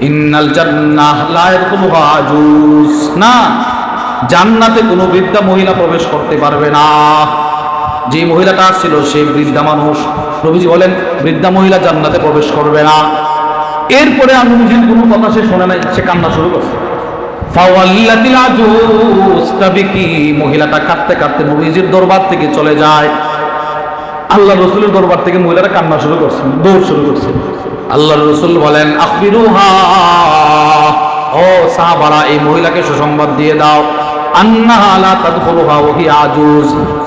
ইন্নাল না, জান্নাতে কোনো বৃদ্ধা মহিলা প্রবেশ করতে পারবে না। যে মহিলাটা ছিল, সে বৃদ্ধা মানুষ। নবীজি বলেন, বৃদ্ধা মহিলা জান্নাতে প্রবেশ করবে না। এরপরে আমি নবীজির কোনো কথা সে শোনে নাই, সে কান্না শুরু করছে। মহিলাটা কাঁদতে কাঁদতে নবীজির দরবার থেকে চলে যায়। আল্লাহ রসুলের দরবার থেকে মহিলারা কান্না শুরু করছে, দৌড় শুরু করছে। আল্লাহ রসুল বলেন আখবিরুহা। ও সাহাবারা এই মহিলাকে সুসংবাদ দিয়ে দাও।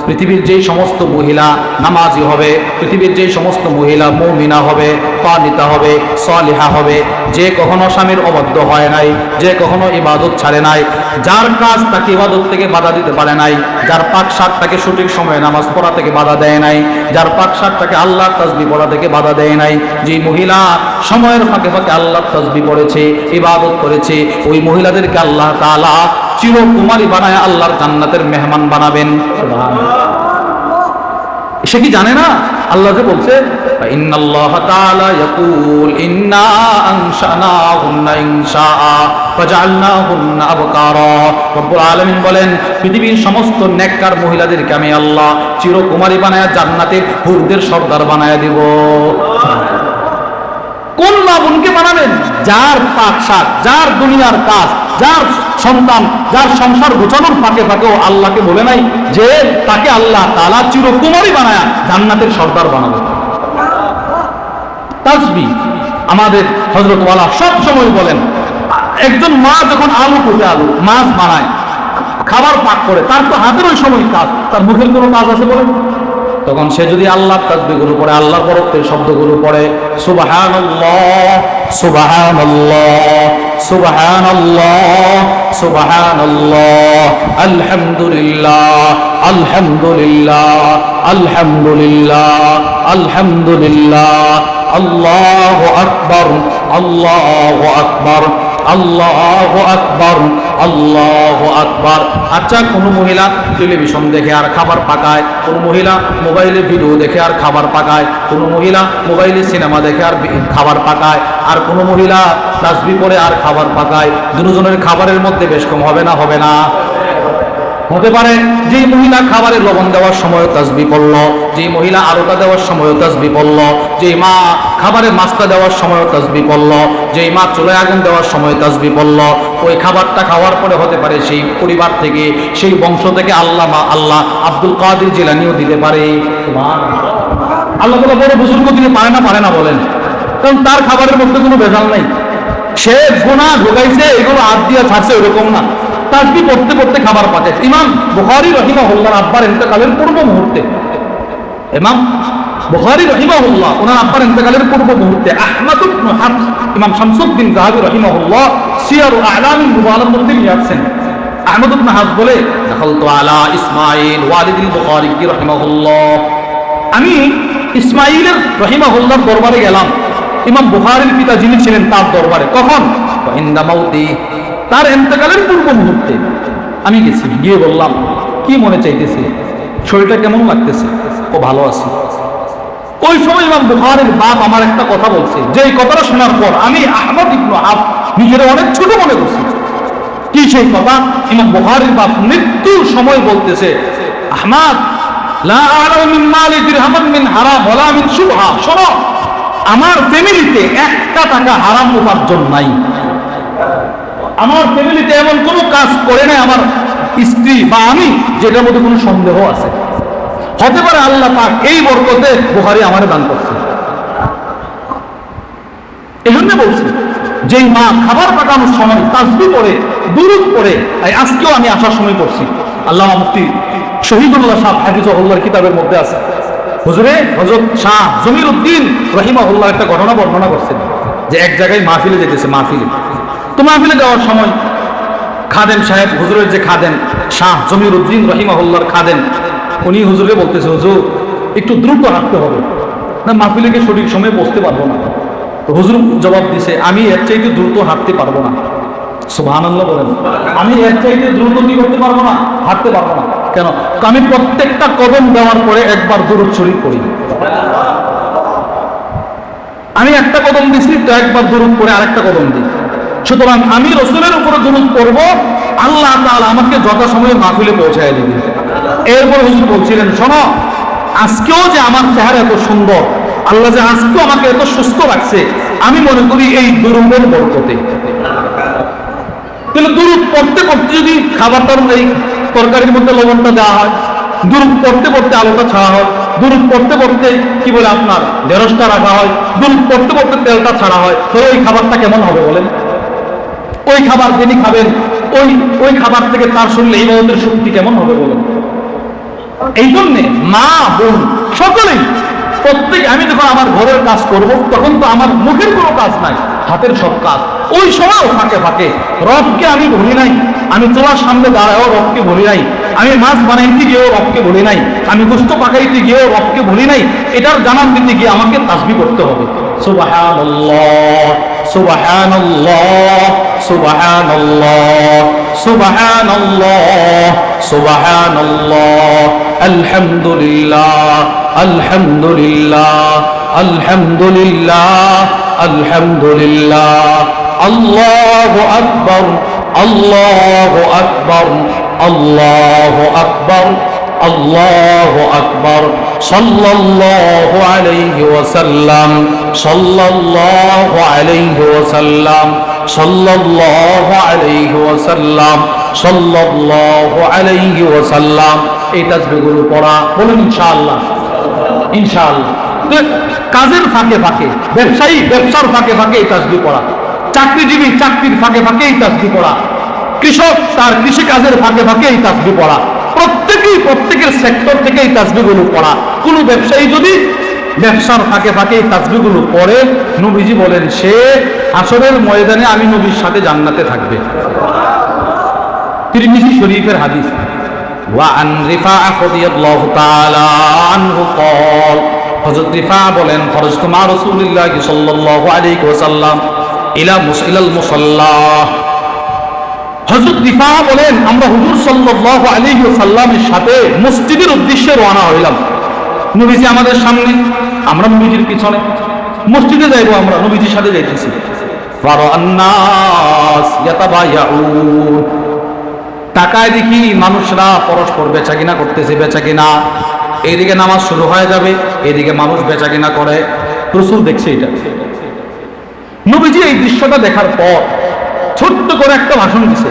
পৃথিবীর যেই সমস্ত মহিলা নামাজি হবে, পৃথিবীর যেই সমস্ত মহিলা মৌমিনা হবে কানিতা হবে, সালিহা হবে, যে কখনো স্বামীর অবাধ্য হয় নাই, যে কখনো ইবাদত ছাড়ে নাই, যার কাজ তাকে ইবাদত থেকে বাধা দিতে পারে নাই, যার পাক শাক তাকে সঠিক সময়ে নামাজ পড়া থেকে বাধা দেয় নাই, যার পাক শাক তাকে আল্লাহর তাসবি পড়া থেকে বাধা দেয় নাই যে মহিলা সময়ের ফাঁকে ফাঁকে আল্লাহ তাসবি পড়েছে, ইবাদত করেছে, ওই মহিলাদেরকে আল্লাহ তাআলা চিরকুমারী বানায় আল্লাহর জান্নাতের মেহমান বানাবেন। সে কি জানে না? আল্লাহ যে বলছে বলেন পৃথিবীর সমস্ত নেককার মহিলাদেরকে আমি আল্লাহ চিরকুমারী বানায়া জান্নাতের হুরদের সর্দার বানায়া দেব। কোন মা বোনকে বানাবেন? যার পাক শাক যার দুনিয়ার কাজ যার সন্তান, যার সংসার গোছানোর ফাঁকে ফাঁকেও আল্লাহকে বলে নাই, যে তাকে আল্লাহ তালা চিরকুমারী বানায়া জান্নাতের সর্দার বানাবে। তাজবি, আমাদের হজরতওয়ালা সব সময় বলেন, একজন মা যখন আলু কোটে আলু, মাছ বানায়, খাবার পাক করে, তার তো হাতের ওই সময় কাজ, তার মুখের কোনো কাজ আছে বলেন? তখন সে যদি আল্লাহর তাসবিগুলো পড়ে, আল্লাহর বরত্বের শব্দগুলো পড়ে, সুবহানাল্লাহ সুবহানাল্লাহ সুবহানাল্লাহ সুবহানাল্লাহ আলহামদুলিল্লাহ আলহামদুলিল্লাহ আলহামদুলিল্লাহ আলহামদুলিল্লাহ আল্লাহু আকবার আল্লাহু আকবার আল্লাহু আকবার আল্লাহু আকবার। আচ্ছা কোনো মহিলা টেলিভিশন দেখে আর খাবার পাকায়, কোনো মহিলা মোবাইলে ভিডিও দেখে আর খাবার পাকায়, কোনো মহিলা মোবাইলে সিনেমা দেখে আর খাবার পাকায়, আর কোনো মহিলা তাসবি পরে আর খাবার পাকায়। দুজনের খাবারের মধ্যে বেশ কম হবে না হবে না। হতে পারে যে মহিলা খাবারে লবণ দেওয়ার সময় তাসবি পড়ল যে মহিলা আলোটা দেওয়ার সময় তাসবি পড়ল যে মা খাবারে মাছটা দেওয়ার সময় তাসবি পড়ল যে মা চুলে আগুন দেওয়ার সময় তাসবি পড়ল। ওই খাবারটা খাওয়ার পরে হতে পারে সেই পরিবার থেকে, সেই বংশ থেকে আল্লাহ মা আল্লাহ আব্দুল কাদের জিলানিও দিতে পারে। আল্লাহ তালা বড় বুজুর্গ দিতে পারে না পারে না বলেন। কারণ তার খাবারের মধ্যে কোনো ভেজাল নাই। সে গোনা ঢোকাইছে, এগুলো হাত দিয়ে ছাড়ছে ওরকম না। তাসবি পড়তে পড়তে খাবার পাঠায় ইমাম বুখারি রহিমা হল্লার আব্বার ইন্তেকালের পূর্ব মুহূর্তে। ইমাম বুখারি রহিমাহুল্লাহ ওনার আব্বার ইন্তেকালের পূর্ব মুহূর্তে। আহমদ ইবনে হাফস, ইমাম শামসুদ্দিন জাহাবি রহিমাহুল্লাহ সিয়ার আলামিন মুবালার মধ্যে নিয়ে আসছেন। আহমদ ইবনে হাফস বলে, দাখালতু আলা ইসমাইল ওয়ালিদিল বুখারী রহিমাহুল্লাহ। আমি ইসমাইলের রহিমাহুল্লাহর দরবারে গেলাম। ইমাম বুখারীর পিতা যিনি ছিলেন তার দরবারে। কখন? ইন্দা মাউতি তার ইন্তেকালের পূর্ব মুহূর্তে। আমি গেছি, গিয়ে বললাম, কি মনে চাইতেছে? শরীরটা কেমন লাগতেছে? ও ভালো আছে। ওই সময় ইমাম বুখারের বাপ আমার একটা কথা বলছে। যে কথাটা শোনার পর আমি আহমদ ইবনু আব নিজের অনেক ছোট মনে করছি। কি সেই কথা? ইমাম বুখারের বাপ মৃত্যুর সময় বলতেছে, আহমদ আমার ফ্যামিলিতে একটা টাকা হারাম উপার্জন নাই। আমার ফ্যামিলিতে এমন কোনো কাজ করে নাই আমার স্ত্রী বা আমি, যেটার মধ্যে কোনো সন্দেহ আছে। হতে পারে আল্লাহ পাক এই বরকতে বুখারি আমারে দান করছে। এই জন্য বলছি, যেই মা খাবার পাকানোর সময় তাসবি পড়ে, দুরুদ তাই আজকেও আমি আসার সময় করছি আল্লাহ মুফতি শহীদুল্লাহ সাহ হাফিজুল্লাহর কিতাবের মধ্যে আছে। হুজুরে হজরত শাহ জমির উদ্দিন রহিমাহুল্লাহ একটা ঘটনা বর্ণনা করছেন, যে এক জায়গায় মাহফিলে যেতেছে, মাহফিলে। তো মাহফিলে যাওয়ার সময় খাদেম সাহেব, হুজুরের যে খাদেম শাহ জমির উদ্দিন রহিমাহুল্লার খাদেম, উনি হুজুরকে বলতেছে, হুজুর, একটু দ্রুত হাঁটতে হবে। না, মাহফিলে গিয়ে সঠিক সময়ে বসতে পারব না। হুজুর জবাব দিছে, আমি এর চাইতে দ্রুত হাঁটতে পারব না। সুবহানাল্লাহ বলেন। আমি এর চাইতে দ্রুত কি করতে পারব না? হাঁটতে পারব না। কেন? আমি প্রত্যেকটা কদম দেওয়ার পরে একবার দূরত শরীর করি আমি একটা কদম দিছি, তো একবার দূরত করে আরেকটা কদম দিই। সুতরাং আমি রসুলের উপরে দুরুদ পড়ব, আল্লাহ তাআলা আমাকে যথাসময়ে মাহফিলে পৌঁছায় দিবেন। এরপর হুজুর বলছিলেন, শোনো, আজকেও যে আমার চেহারা এত সুন্দর, আল্লাহ যে আজকেও আমাকে এত সুস্থ রাখছে, আমি মনে করি এই দুরুদের বরকতে। তাহলে দুরুদ পড়তে পড়তে যদি খাবারটার এই তরকারির মধ্যে লবণটা দেওয়া হয়, দুরুদ পড়তে পড়তে আলোটা ছাড়া হয়, দুরুদ পড়তে পড়তে কি বলে আপনার, ঢেঁড়সটা রাখা হয়, দুরুদ পড়তে পড়তে তেলটা ছাড়া হয়, তাহলে ওই খাবারটা কেমন হবে বলেন? ওই খাবার যিনি খাবেন ওই ওই খাবার থেকে তার শরীরে এই মদের শক্তি কেমন হবে বলুন? এই জন্যে মা বোন সকলেই প্রত্যেক আমি যখন আমার ঘরের কাজ করব তখন তো আমার মুখের কোনো কাজ নাই হাতের সব কাজ। ওই সময়ও ফাঁকে ফাঁকে রবকে আমি বলি নাই আমি তোমার সামনে দাঁড়ায়ও রবকে বলি নাই আমি মাছ বানাইতে গিয়েও রবকে বলি নাই আমি গোস্ত পাকাইতে গিয়েও রবকে বলি নাই এটার জানান দিতে গিয়ে আমাকে তাসবি করতে হবে। সুবহানাল্লাহ। سبحان الله سبحان الله سبحان الله سبحان الله الحمد لله الحمد لله الحمد لله الحمد لله الله أكبر الله أكبر الله أكبر الله أكبر صلى الله عليه وسلم. সাল্লাল্লাহু আলাইহি ওয়াসাল্লাম, সাল্লাল্লাহু আলাইহি ওয়াসাল্লাম, সাল্লাল্লাহু আলাইহি ওয়াসাল্লাম। এই তাসবিহগুলো পড়া, বলুন ইনশাআল্লাহ ইনশাআল্লাহ। কাজের ফাঁকে ফাঁকে, ব্যবসায়ী ব্যবসার ফাঁকে ফাঁকে এই তাসবি পড়া। চাকরিজীবী চাকরির ফাঁকে ফাঁকে এই তাসবি পড়া। কৃষক তার কৃষি কাজের ফাঁকে ফাঁকে এই তাসবি পড়া। প্রত্যেকেই প্রত্যেকের সেক্টর থেকে এই তাসবিগুলো পড়া। কোনো ব্যবসায়ী যদি ব্যবসার ফাঁকে ফাঁকে এই তাসবিগুলো পড়ে নবীজি বলেন সে আসরের ময়দানে আমি নবীর সাথে জান্নাতে থাকবে তিরমিজি শরীফের হাদিস وعن رفاعة رضي الله تعالى عنه قال হযরত রিফা বলেন খরজতু মা রাসূলিল্লাহি সাল্লাল্লাহু আলাইহি ওয়াসাল্লাম ইলা মুসইলাল মুসাল্লা হযরত রিফা বলেন আমরা হুজুর সাল্লাল্লাহু আলাইহি ওয়াসাল্লামের সাথে মসজিদের উদ্দেশ্যে রওনা হইলাম নবীজি আমাদের সামনে আমরা নবীজির পিছনে। মসজিদে যাইব আমরা, নবীজির সাথে যাইতেছি। টাকায় দেখি মানুষরা পরস্পর বেচা কিনা করতেছে বেচা কিনা এইদিকে নামাজ শুরু হয়ে যাবে, এদিকে মানুষ বেচা কিনা করে। রসুল দেখছে এটা। নবীজি এই দৃশ্যটা দেখার পর ছোট্ট করে একটা ভাষণ দিছে।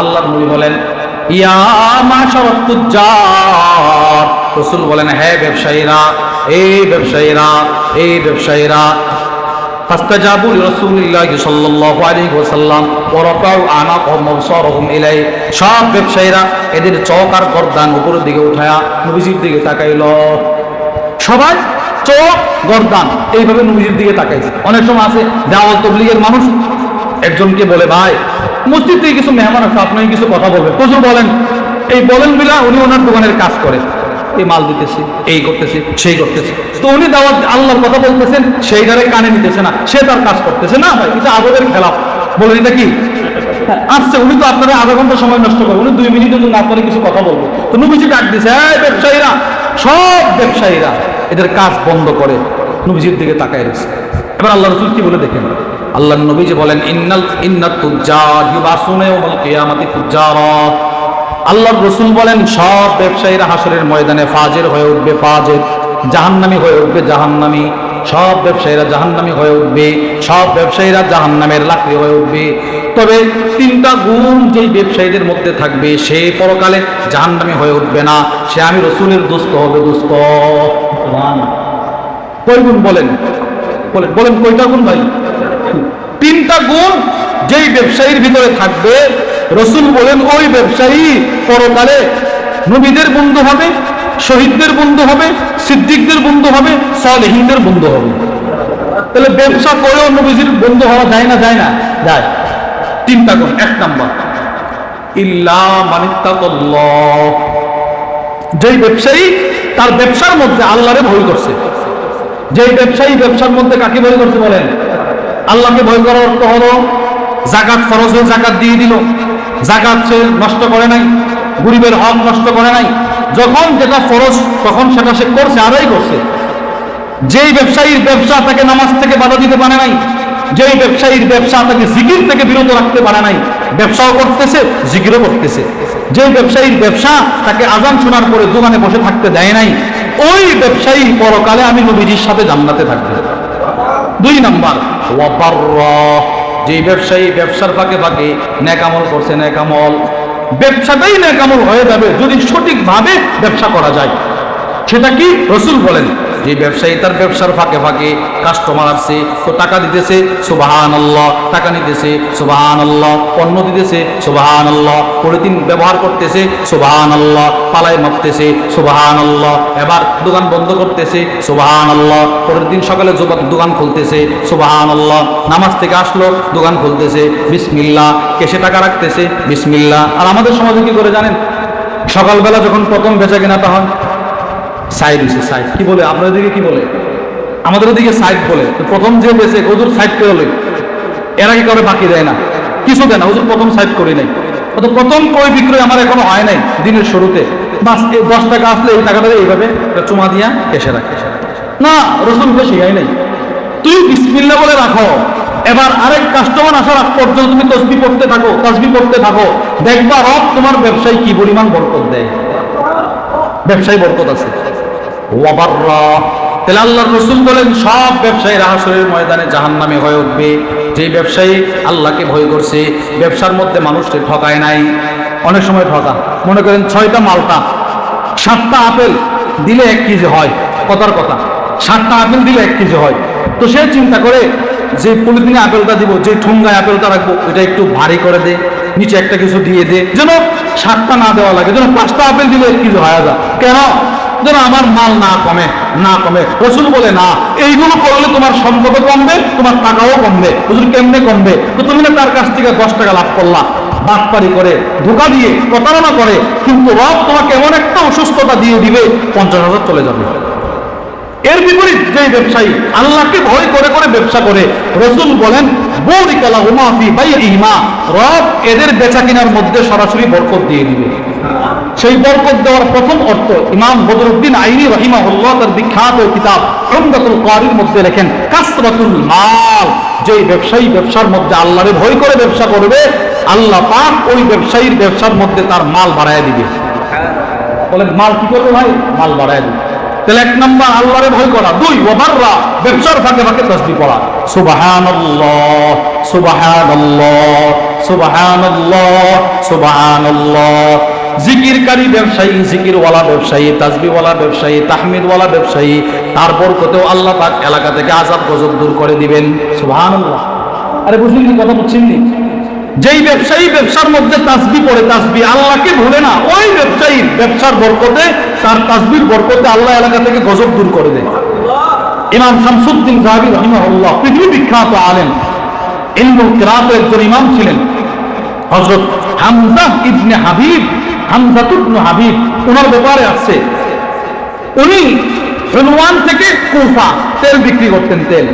আল্লাহ নবী বলেন ইয়া মাশারাত তুজ্জার রাসূল বলেন হে ব্যবসায়ীরা এই ব্যবসায়ীরা এই ব্যবসায়ীরা فاستجابوا لرسول الله صلى الله عليه وسلم ورفعوا اعناقهم وابصارهم اليه সব ব্যবসায়ীরা এদের চোখ আর গর্দান উপরের দিকে উঠায়া নবীজির দিকে তাকাইল সবাই চোখ গর্দান এইভাবে নবীজির দিকে তাকাইছে অনেক সময় আছে দেওয়াল তবলিগের মানুষ একজনকে বলে ভাই মসজিদ থেকে কিছু মেহমান আছে, আপনাকে কিছু কথা বলবে। প্রচুর বলেন, এই বলেন বিলা উনি ওনার দোকানের কাজ করে। এই মাল দিতেছি, এই করতেছি, সেই করতেছি। তো উনি দাওয়াত, আল্লাহর কথা বলতেছেন, সেই ঘরে কানে নিতেছে না, সে তার কাজ করতেছে। না ভাই, এটা আদবের খেলাফ। বলেন এটা কি? আসছে উনি তো আপনারা আধা ঘণ্টা সময় নষ্ট করবে উনি দুই মিনিটের না আপনারা কিছু কথা বলব। তো নবীজি ডাক দিছে, এই ব্যবসায়ীরা, সব ব্যবসায়ীরা এদের কাজ বন্ধ করে। নবীজির দিকে তাকায় রয়েছে। এবার আল্লাহ রসুল কি বলে দেখেন? আল্লাহ নবী যে বলেন, ইন্নাল ইন্নাত তুজ্জার ইউবাসুনা ইয়াউমাল কিয়ামাতি তুজ্জারা আল্লাহর রসুল বলেন, সব ব্যবসায়ীরা হাসরের ময়দানে ফাজের হয়ে উঠবে, ফাজের, জাহান্নামি হয়ে উঠবে, জাহান্নামি। সব ব্যবসায়ীরা জাহান্নামি হয়ে উঠবে, সব ব্যবসায়ীরা জাহান্নামের লাকড়ি হয়ে উঠবে। তবে তিনটা গুণ যেই ব্যবসায়ীদের মধ্যে থাকবে, সে পরকালে জাহান্নামি হয়ে উঠবে না, সে আমি রসুলের দুস্থ হবে দুস্থ কয় গুণ বলেন? বলেন বলেন কয়টা গুণ ভাই? তিনটা গুণ যেই ব্যবসায়ীর ভিতরে থাকবে, রসুল বলেন, ওই ব্যবসায়ী পরকালে নবীদের বন্ধু হবে, শহীদদের বন্ধু হবে, সিদ্দিকদের বন্ধু হবে, সালেহীনদের বন্ধু হবে। তাহলে ব্যবসা করেও নবীজির বন্ধু হওয়া যায় না যায় না? যায়। তিনটা গুণ, এক নাম্বার। ইল্লা মানিত্তাকাল্লাহ। যেই ব্যবসায়ী তার ব্যবসার মধ্যে আল্লাহরে ভয় করছে। যেই ব্যবসায়ী ব্যবসার মধ্যে কাকে ভয় করছে বলেন? আল্লাহকে ভয় করার অর্থ হলো, জাকাত ফরজ হয়ে জাকাত দিয়ে দিল। জাকাত সে নষ্ট করে নাই, গরিবের হক নষ্ট করে নাই। যখন যেটা ফরজ, তখন সেটা সে করছে, আদায় করছে। যেই ব্যবসায়ীর ব্যবসা তাকে নামাজ থেকে বাধা দিতে পারে নাই, যেই ব্যবসায়ীর ব্যবসা তাকে জিকির থেকে বিরত রাখতে পারে নাই, ব্যবসাও করতেছে, জিকিরও করতেছে। যে ব্যবসায়ীর ব্যবসা তাকে আজান শোনার পরে দোকানে বসে থাকতে দেয় নাই, ওই ব্যবসায়ী পরকালে আমি নবীজির সাথে জান্নাতে থাকবে। দুই নম্বর নাম্বার যে ব্যবসায়ী ব্যবসার ফাঁকে ফাঁকে ন্যাকামল করছে ন্যাকামল। ব্যবসাটাই ন্যাকামল হয়ে যাবে যদি সঠিকভাবে ব্যবসা করা যায়। সেটা কি? রসুল বলেন যে ব্যবসায়ী, তার ব্যবসার ফাঁকে ফাঁকে কাস্টমার আসছে, তো টাকা দিতেছে সুবাহান আল্লাহ টাকা নিতেছে সুবাহান আল্লাহ পণ্য দিতেছে সুবাহান আল্লাহ পলিথিন ব্যবহার করতেছে সুবাহান আল্লাহ পালাই মাপতেছে সুবাহান আল্লাহ এবার দোকান বন্ধ করতেছে সুবাহান আল্লাহ পরের দিন সকালে দোকান খুলতেছে সুবাহান আল্লাহ নামাজ থেকে আসলো, দোকান খুলতেছে বিসমিল্লা কেসে টাকা রাখতেছে বিসমিল্লা আর আমাদের সমাজে কি করে জানেন? সকালবেলা যখন প্রথম বেচা কেনাটা হয় সাইড হয়েছে সাইড। কি বলে? আপনাদের দিকে কি বলে? আমাদের দিকে সাইড বলে। প্রথম যে বেছে হুজুর সাইড করে হলো এর আগে কারও বাকি দেয় না। কিছু দেয় না। হুজুর প্রথম সাইড করি নাই। তো প্রথম ক্রয় বিক্রয় আমার এখনও হয় নাই দিনের শুরুতে। বাস দশ টাকা আসলে এই টাকাটা এইভাবে চুমা দিয়া এসে রাখে। না, রসুল তো শিখাই নাই। তুই বিসমিল্লা বলে রাখো। এবার আরেক কাস্টমার আসার আগ পর্যন্ত তুমি তসবি পড়তে থাকো, তসবি পড়তে থাকো। দেখবা রব তোমার ব্যবসায়ী কি পরিমাণ বরকত দেয়। ব্যবসায়ী বরকত আছে। ওয়াবাররা। তাহলে আল্লাহর রসুল বলেন, সব ব্যবসায়ীরা হাসরের ময়দানে জাহান নামে হয়ে উঠবে। যে ব্যবসায়ী আল্লাহকে ভয় করছে, ব্যবসার মধ্যে মানুষকে ঠকায় নাই। অনেক সময় ঠকা। মনে করেন ছয়টা মালটা, সাতটা আপেল দিলে এক কেজি হয়। কথার কথা, সাতটা আপেল দিলে এক কেজি হয়। তো সে চিন্তা করে যে পলিথিনে আপেলটা দিব, যে ঠুঙ্গায় আপেলটা রাখব, এটা একটু ভারী করে দে, নিচে একটা কিছু দিয়ে দে। যেন সাতটা না দেওয়া লাগে, যেন পাঁচটা আপেল দিলে এক কেজি হয়ে। যায় কেন? যেন আমার মাল না কমে না কমে। রসুল বলে, না, এইগুলো করলে তোমার সম্পদও কমবে, তোমার টাকাও কমবে রসুল কেমনে কমবে? তো তুমি না তার কাছ থেকে দশ টাকা লাভ করলা। করে, ধোকা দিয়ে, প্রতারণা করে, কিন্তু রব তোমাকে এমন একটা অসুস্থতা দিয়ে দিবে, পঞ্চাশ হাজার চলে যাবে। এর বিপরীত যে ব্যবসায়ী আল্লাহকে ভয় করে করে ব্যবসা করে, রসুল বলেন বৌরিকালা উমাফি বাই ইমা রব এদের বেচা কেনার মধ্যে সরাসরি বরকত দিয়ে দিবে। সেই বরকত দেওয়ার প্রথম অর্থ ইমাম বদরুদ্দিন আইনি রহিমাহুল্লাহ তার বিখ্যাত কিতাব রমদাতুল কারির মধ্যে লেখেন, কাসরাতুল মাল। যে ব্যবসায়ী ব্যবসার মধ্যে আল্লাহরে ভয় করে ব্যবসা করবে, আল্লাহ পাক ওই ব্যবসায়ীর ব্যবসার মধ্যে তার মাল বাড়ায় দিবে। বলেন, মাল কি করবে ভাই? মাল বাড়ায় দিবে। তাহলে এক নম্বর, আল্লাহরে ভয় করা। দুই ওবাররা ব্যবসার ফাঁকে ফাঁকে তসবি পড়া। জিকিরকারী ব্যবসায়ী, জিকিরওয়ালা ব্যবসায়ী, তাজবিওয়ালা ব্যবসায়ী, তাহমিদওয়ালা ব্যবসায়ী কোথাও আল্লাহ পাক এলাকা থেকে আজাব গজব দূর করে দিবেন। সুবহানাল্লাহ। আরে বুঝলি কি কথা বুঝছেন যেই ব্যবসায়ী ব্যবসার মধ্যে তাসবি পড়ে তাসবি আল্লাহকে ভুলে না, ওই ব্যবসায়ী ব্যবসার বরকতে, তার তাসবির বরকতে আল্লাহ এলাকা থেকে গজব দূর করে দেয়। ইমাম শামসুদ্দিন জাহাবি রহিমাহুল্লাহ পৃথিবী বিখ্যাত আলেন ইলমুল কিরাতের একজন ইমাম ছিলেন। হযরত হামজা ইবনে হাবিব, হামজা ইবনে হাবিব ওনার ব্যাপারে আছে। উনি হনুমান থেকে কুফা, তেল বিক্রি করতেন, তেল,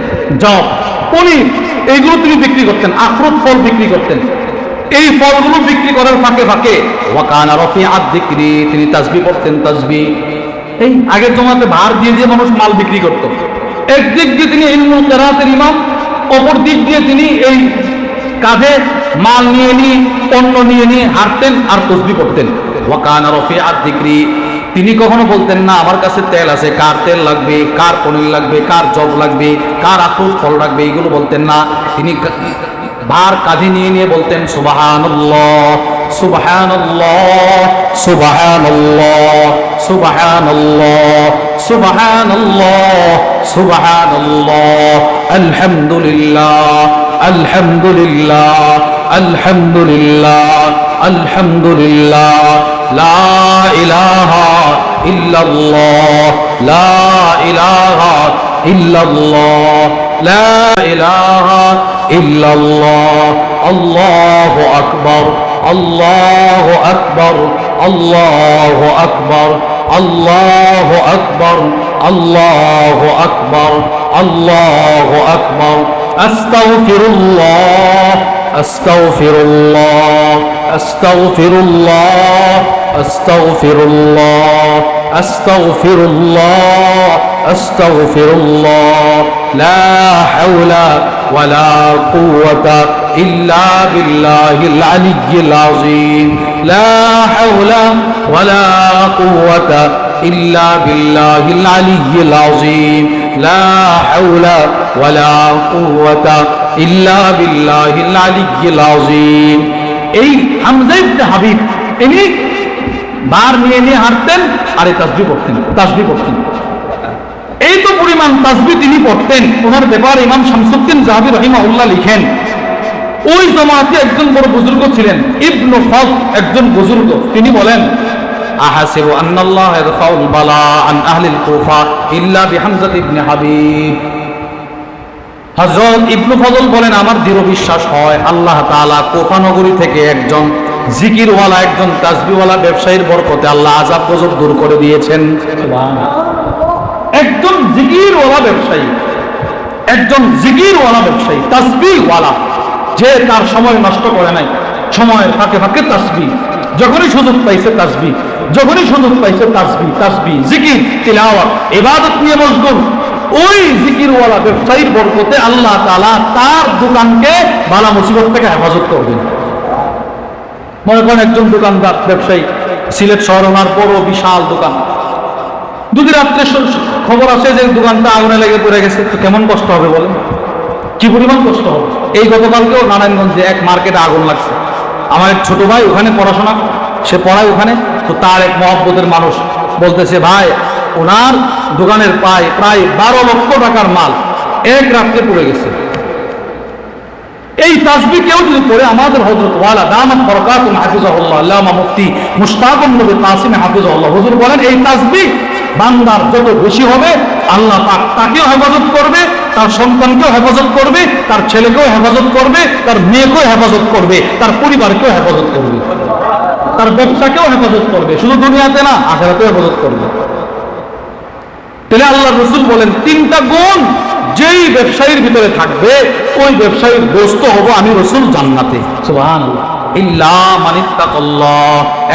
জব। পনির এইগুলো তিনি বিক্রি করতেন, আখরুট ফল বিক্রি করতেন। এই ফলগুলো বিক্রি করার ফাঁকে ফাঁকে, ওয়াকানা রফি আদ তিনি তাসবি করতেন তাসবি এই আগের জমাতে ভার দিয়ে দিয়ে মানুষ মাল বিক্রি করত। একদিক দিয়ে তিনি ইলমুল কেরাতের ইমাম, অপর দিক দিয়ে তিনি এই কাঁধে মাল নিয়ে নিয়ে অন্য নিয়ে নিয়ে হাঁটতেন আর তসবি করতেন। ওয়াকান রফি আর দিক্রি তিনি কখনো বলতেন, না, আমার কাছে তেল আছে, কার তেল লাগবে, কার পনির লাগবে, কার জব লাগবে, কার আখরুট ফল লাগবে? এগুলো বলতেন না। তিনি ভার কাঁধে নিয়ে নিয়ে বলতেন সুবাহান্লাহ সুবাহান্লাহ সুবাহান্লাহ সুবাহান্লাহ সুবাহান্লাহ সুবাহান্লাহ আলহামদুলিল্লাহ আলহামদুলিল্লাহ আলহামদুলিল্লাহ আলহামদুলিল্লাহ, লা ইলাহা ইল্লাল্লাহ, লা ইলাহা ইল্লাল্লাহ লা ইলাহা ইল্লাল্লাহ আল্লাহু আকবার আল্লাহু আকবার আল্লাহু আকবার আল্লাহু আকবার আল্লাহু আকবার আল্লাহু আকবার আস্তাগফিরুল্লাহ আস্তাগফিরুল্লাহ আস্তাগফিরুল্লাহ আস্তাগফিরুল্লাহ আস্তাগফিরুল্লাহ আস্তাগফিরুল্লাহ লা হাওলা ওয়ালা কুওয়াতা ইল্লা বিল্লাহিল আলিয়্যিল আযীম লা হাওলা ওয়ালা কুওয়াতা ইল্লা বিল্লাহিল আলিয়্যিল আযীম লা হাওলা ওয়ালা কুওয়াতা ইল্লা বিল্লাহিল আলিয়্যিল আযীম এই হামজা ইবনে হাবিব, ইনি বার নিয়ে নিয়ে হাঁটতেন আর এই তাসবি পড়তেন তাসবি পড়তেন। এই তো পরিমাণ তাসবি তিনি পড়তেন। ওনার ব্যাপার ইমাম শামসুদ্দিন জাহাবি রহিমাউল্লাহ লিখেন, ওই জমাতে একজন বড় বুজুর্গ ছিলেন, ইবনু ফজ একজন বুজুর্গ। তিনি বলেন, আহাসিবু আন্নাল্লাহ ইয়ারফাউল বালা আন আহলিল কুফা ইল্লা বিহামজা ইবনে হাবিব। হযরত ইবনু ফজল বলেন, আমার দৃঢ় বিশ্বাস হয়, আল্লাহ তাআলা কোফা নগরী থেকে একজন জিকিরওয়ালা, একজন ব্যবসায়ীর বরকতে আল্লাহ আযাব গজব দূর করে দিয়েছেন। একজন জিকিরওয়ালা ব্যবসায়ী, একজন জিকিরওয়ালা ব্যবসায়ী তাসবিওয়ালা যে তার সময় নষ্ট করে নাই সময়ের ফাঁকে ফাঁকে তাসবি যখনই সুযোগ পাইছে তাসবি যখনই সুযোগ পাইছে তাসবি তাসবি জিকির, তিলাওয়াত, ইবাদত নিয়ে মশগুল ওই জিকিরওয়ালা ব্যবসায়ীর বরকতে আল্লাহ তাআলা তার দোকানকে বালা মুসিবত থেকে হেফাজত করবেন মনে করেন একজন দোকানদার, ব্যবসায়ী, সিলেট শহর ওনার বড় বিশাল দোকান। যদি রাত্রে খবর আসে যে দোকানটা আগুনে লেগে পড়ে গেছে, তো কেমন কষ্ট হবে বলেন? কি পরিমাণ কষ্ট হবে? এই গতকালকেও নারায়ণগঞ্জে এক মার্কেটে আগুন লাগছে। আমার এক ছোট ভাই ওখানে পড়াশোনা সে পড়ায় ওখানে, তো তার এক মহব্বতের মানুষ বলতেছে, ভাই, ওনার দোকানের প্রায় প্রায় বারো লক্ষ টাকার মাল, এক রাত্রে পড়ে গেছে। এই তাসবি কেউ যদি পড়ে, আমাদের হজরত ওয়ালা দামাত বরকাতুম হাফিজাহুল্লাহ, আল্লামা মুফতি মুশতাকুম নবী কাসিম হাফিজাহুল্লাহ। হুজুর বলেন, এই তাসবি বান্দার যত বেশি হবে, আল্লাহ পাক তাকেও হেফাজত করবে, তার সন্তানকেও হেফাজত করবে, তার ছেলেকেও হেফাজত করবে, তার মেয়েকেও হেফাজত করবে, তার পরিবারকেও হেফাজত করবে, তার ব্যবসাকেও হেফাজত করবে, শুধু দুনিয়াতে না, আখেরাতেও হেফাজত করবে। তাহলে আল্লাহ রসুল বলেন, তিনটা গুণ যেই ব্যবসায়ীর ভিতরে থাকবে, ওই ব্যবসায়ীর দোস্ত হব আমি রসুল জান্নাতে। সুবহানাল্লাহ।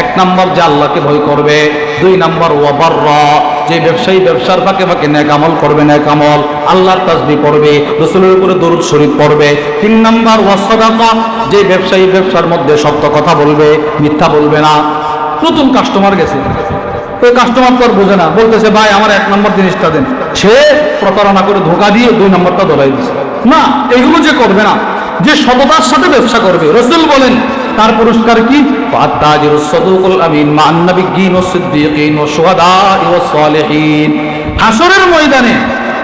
এক নম্বর যে আল্লাহকে ভয় করবে, দুই নম্বর ওয়াবাররা যে ব্যবসায়ী ব্যবসার ফাঁকে ফাঁকে নেক আমল করবে নেক আমল আল্লাহর তাসবি পড়বে, রসুলের উপরে দরুদ শরীফ পড়বে। তিন নম্বর ওয়াসদাকা যে ব্যবসায়ী ব্যবসার মধ্যে সত্য কথা বলবে, মিথ্যা বলবে না। নতুন কাস্টমার গেছে। ওই কাস্টমার তো আর বোঝে না। বলতেছে, ভাই, আমার এক নম্বর জিনিসটা দেন। সে প্রতারণা করে ধোকা দিয়ে দুই নম্বরটা ধরাই দিচ্ছে না, এগুলো যে করবে না। যে সততার সাথে ব্যবসা করবে। রসুল বলেন তার পুরস্কার কি? ময়দানে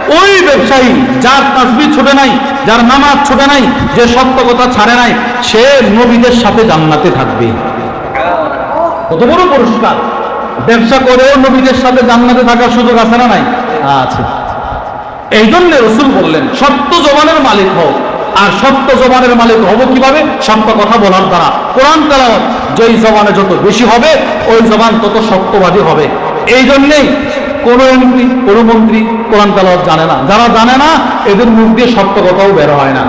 ওই ব্যবসায়ী যার তাসবি ছুটে নাই, যার নামাজ ছুটে নাই, যে সত্য কথা ছাড়ে নাই, সে নবীদের সাথে জান্নাতে থাকবে। কত বড় পুরস্কার। ব্যবসা করেও নবীদের সাথে জান্নাতে থাকার সুযোগ আছে না নাই? আছে। এই জন্য রসুল বললেন, সত্য জবানের মালিক হও। আর সত্য জবানের মালিক হব কীভাবে? সত্য কথা বলার দ্বারা। কোরআন তেলাওয়াত যেই জবানে যত বেশি হবে, ওই জবান তত সত্যবাদী হবে। এই জন্যেই কোনো এমপি, কোনো মন্ত্রী কোরআন তেলাওয়াত জানে না। যারা জানে না, এদের মুখ দিয়ে সত্য কথাও বের হয় না।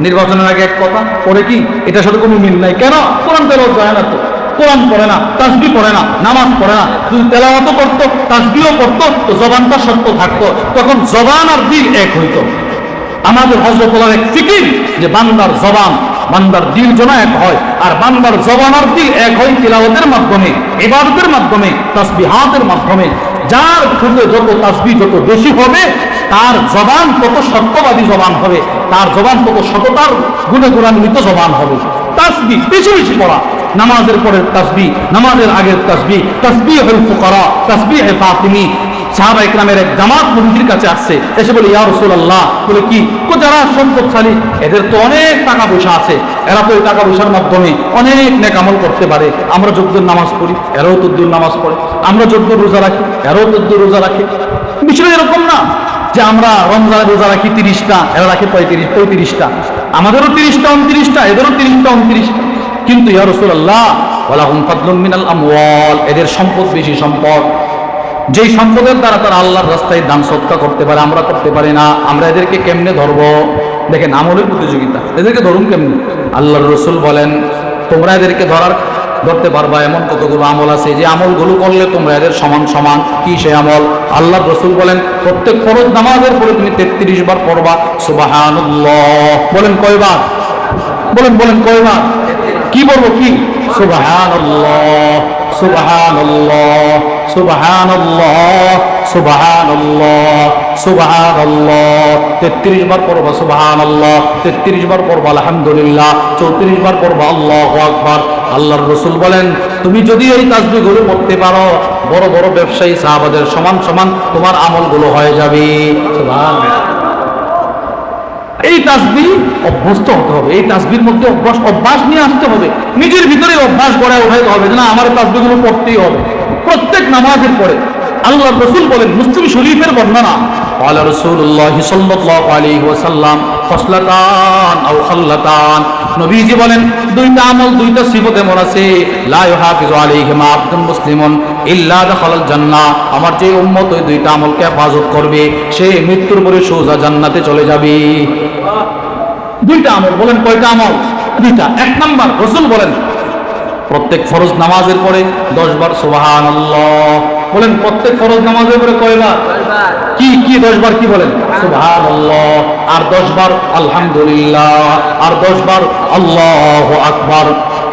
নির্বাচনের আগে এক কথা, পরে কি? এটার সাথে কোনো মিল নাই। কেন? কোরআন তেলাওয়াত জানে না তো। কোরআন পড়ে না, তাসবি পড়ে না, নামাজ পড়ে না। যদি তেলাওয়াতও করতো তাসবিও করতো, তো জবানটা সত্য থাকতো। তখন জবান আর দিল এক হইতো। আমাদের হজরত এক ফিকির যে বান্দার জবান, বান্দার দিল যেন এক হয়, আর বান্দার জবান আর দিল এক হয় তিলাওয়াতের মাধ্যমে, ইবাদতের মাধ্যমে, তাসবিহাতের মাধ্যমে। যার ক্ষেত্রে যত তাসবি যত বেশি হবে, তার জবান তত সত্যবাদী জবান হবে, তার জবান তত সততার গুণে গুণান্বিত জবান হবে। তাসবি বেশি বেশি পড়া, নামাজের পরের তাসবি নামাজের আগের তাসবি তাসবি হল ফুকরা তাসবি হে ফাতিমি সাহাবা ইকরামের এক জামাত নবীজির কাছে আসছে, এসে বলে, ইয়া রাসূলুল্লাহ। বলে, কি? কো যারা সম্পদশালী, এদের তো অনেক টাকা পয়সা আছে। এরা তো এই টাকা পয়সার মাধ্যমে অনেক নেক আমল করতে পারে। আমরা যদ্দুর নামাজ পড়ি, এরাও তদ্দুর নামাজ পড়ে। আমরা যদ্দুর রোজা রাখি, এরাও তদ্দুর রোজা রাখি। বিষয় এরকম না যে আমরা রমজানে রোজা রাখি তিরিশটা, এরা রাখে পঁয়ত্রিশ পঁয়ত্রিশটা। আমাদেরও তিরিশটা, উনত্রিশটা, এদেরও তিরিশটা উনত্রিশটা কিন্তু ইয়া রাসূলুল্লাহ ওয়ালাহুম ফাদলুম মিনাল আমওয়াল। এদের সম্পদ বেশি সম্পদ। যেই সম্পদের দ্বারা তারা আল্লাহর রাস্তায় দান সৎকা করতে পারে, আমরা করতে পারি না। আমরা এদেরকে কেমনে ধরব? দেখেন, আমলের প্রতিযোগিতা। এদেরকে ধরুন কেমনে? আল্লাহর রসুল বলেন, তোমরা এদেরকে ধরার, ধরতে পারবা, এমন কতগুলো আমল আছে? যে আমলগুলো করলে তোমরা এদের সমান সমান কি সে আমল? আল্লাহ রসুল বলেন, প্রত্যেক ফরজ নামাজের পরে তুমি তেত্রিশ বার পড়বা। সুবাহান বলেন কয়বার? বলেন বলেন কয়বার? কি বলব কি? সুবাহান সুবাহান সুবাহান সুবাহান সুবাহান তেত্রিশ বার বার বার রসুল বলেন, তুমি যদি এই তাসবিগুলো পড়তে পারো, বড় বড় ব্যবসায়ী সাহাবাদের সমান সমান তোমার আমলগুলো হয়ে যাবে। সুবহানাল্লাহ। এই তাসবি অভ্যস্ত হতে হবে এই তাসবির মধ্যে অভ্যাস অভ্যাস নিয়ে আসতে হবে নিজের ভিতরে অভ্যাস গড়ে উঠাইতে হবে যে না আমার এই তাসবিগুলো পড়তেই হবে প্রত্যেক নামাজের পরে আল্লাহ রসুল বলেন মুসলিম শরীফের বর্ণনা قال رسول الله صلى الله عليه وسلم খসলাতান আও খাল্লাতান নবীজি বলেন দুইটা আমল দুইটা সিফত এমন আছে লা ইউহাফিজু আলাইহিমা আবদুন মুসলিমুন ইল্লা দাখালাল জান্নাহ আমার যে উম্মত ওই দুইটা আমলকে হেফাজত করবে সে মৃত্যুর পরে সোজা জান্নাতে চলে যাবে দুইটা আমল বলেন, কয়টা আমল? দুইটা। এক নাম্বার, রসুল বলেন, প্রত্যেক ফরজ নামাজের পরে দশ বার সোহান বলেন, প্রত্যেক ফরজ নামাজের পরে কয়বার? কি কি দশ বার কি বলেন? আর দশ বার আলহামদুলিল্লাহ। আর দশ বার আল্লাহ আকবার।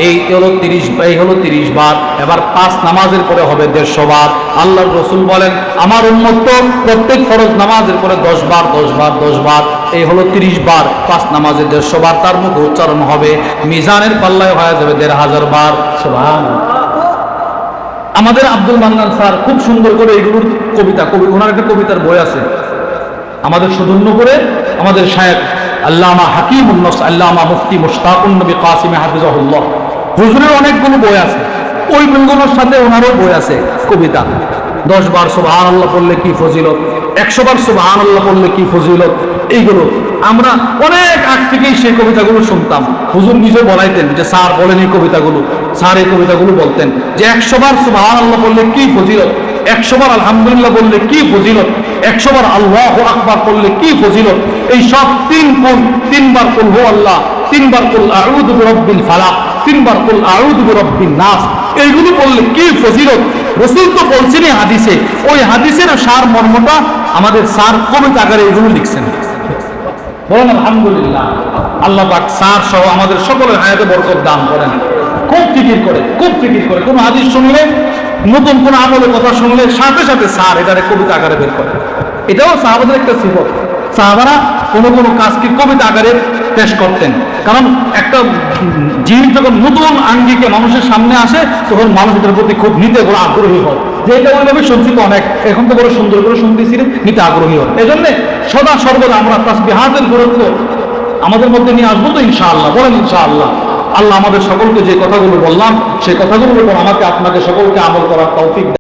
এই হলো তিরিশ, এই হলো তিরিশ বার। এবার পাঁচ নামাজের পরে হবে দেড়শো বার। আল্লাহ রসুল বলেন, আমার উন্মত্ত প্রত্যেক ফরজ নামাজের পরে দশ বার দশ বার দশ বার। এই হলো তিরিশ বার। পাঁচ নামাজের দেড়শো বার, তার মুখে উচ্চারণ হবে, মিজানের পাল্লায় হয়ে যাবে দেড় হাজার বার। আমাদের আব্দুল মান্নান স্যার খুব সুন্দর করে এইগুলোর কবিতা, কবি, ওনার একটা কবিতার বই আছে। আমাদের সুধন্য করে আমাদের শায়েক আল্লামা হাকিম উন্নস আল্লামা মুফতি মুশতাকুন নবী কাসিমে হাফিজাহুল্লাহ। হুজুরের অনেকগুলো বই আছে। ওই বইগুলোর সাথে ওনারও বই আছে, কবিতা। দশ বার সুবাহান আল্লাহ পড়লে কি ফজিলত? একশো বার সুবাহান আল্লাহ পড়লে কি ফজিলত? এইগুলো। আমরা অনেক আগ থেকেই সেই কবিতাগুলো শুনতাম। হুজুর নিজে বলাইতেন যে, স্যার বলেন এই কবিতাগুলো। স্যার এই কবিতাগুলো বলতেন যে একশো বার সুবাহান আল্লাহ পড়লে কি ফজিলত? একশো বার আলহামদুলিল্লাহ বললে কি ফজিলত? একশো বার আল্লাহ আকবার করলে কি ফজিলত? এই সব তিন কোন তিনবার হো আল্লাহ তিনবার কুল আউযু বিরাব্বিল ফালাক। তিনবার কুল আউযু বিরাব্বিন নাস। এইগুলো বললে কি ফজিলত? রসুল তো বলছেনই হাদিসে। ওই হাদিসের সার মর্মটা আমাদের স্যার কবিতা আকারে এগুলো লিখছেন। বলেন, আলহামদুলিল্লাহ, আল্লাহ পাক স্যার সহ আমাদের সকলের হায়াতে বরকত দান করেন। খুব ফিকির করে, খুব ফিকির করে। কোনো হাদিস শুনলে, নতুন কোনো আমলের কথা শুনলে সাথে সাথে স্যার এটারে কবিতা আকারে বের করে। এটাও সাহাবাদের একটা সিফত। সাহাবারা কোনো কোনো কাজকে কবিতা আকারে পেশ করতেন। কারণ একটা জিনিস যখন নতুন আঙ্গিকে মানুষের সামনে আসে, তখন মানুষ এটার প্রতি খুব নিতে বড় আগ্রহী হয়। যে এটা ওইভাবে শুনছি তো অনেক। এখন তো বড় সুন্দর করে শুনতেছিলেন নিতে আগ্রহী হয়। এই জন্যে সদা সর্বদা আমরা তাসবিহাতের গুরুত্ব আমাদের মধ্যে নিয়ে আসব তো ইনশাআল্লাহ। বলেন ইনশাআল্লাহ। আল্লাহ আমাদের সকলকে যে কথাগুলো বললাম, সেই কথাগুলোর উপর আমাকে আপনাকে সকলকে আমল করার তৌফিক।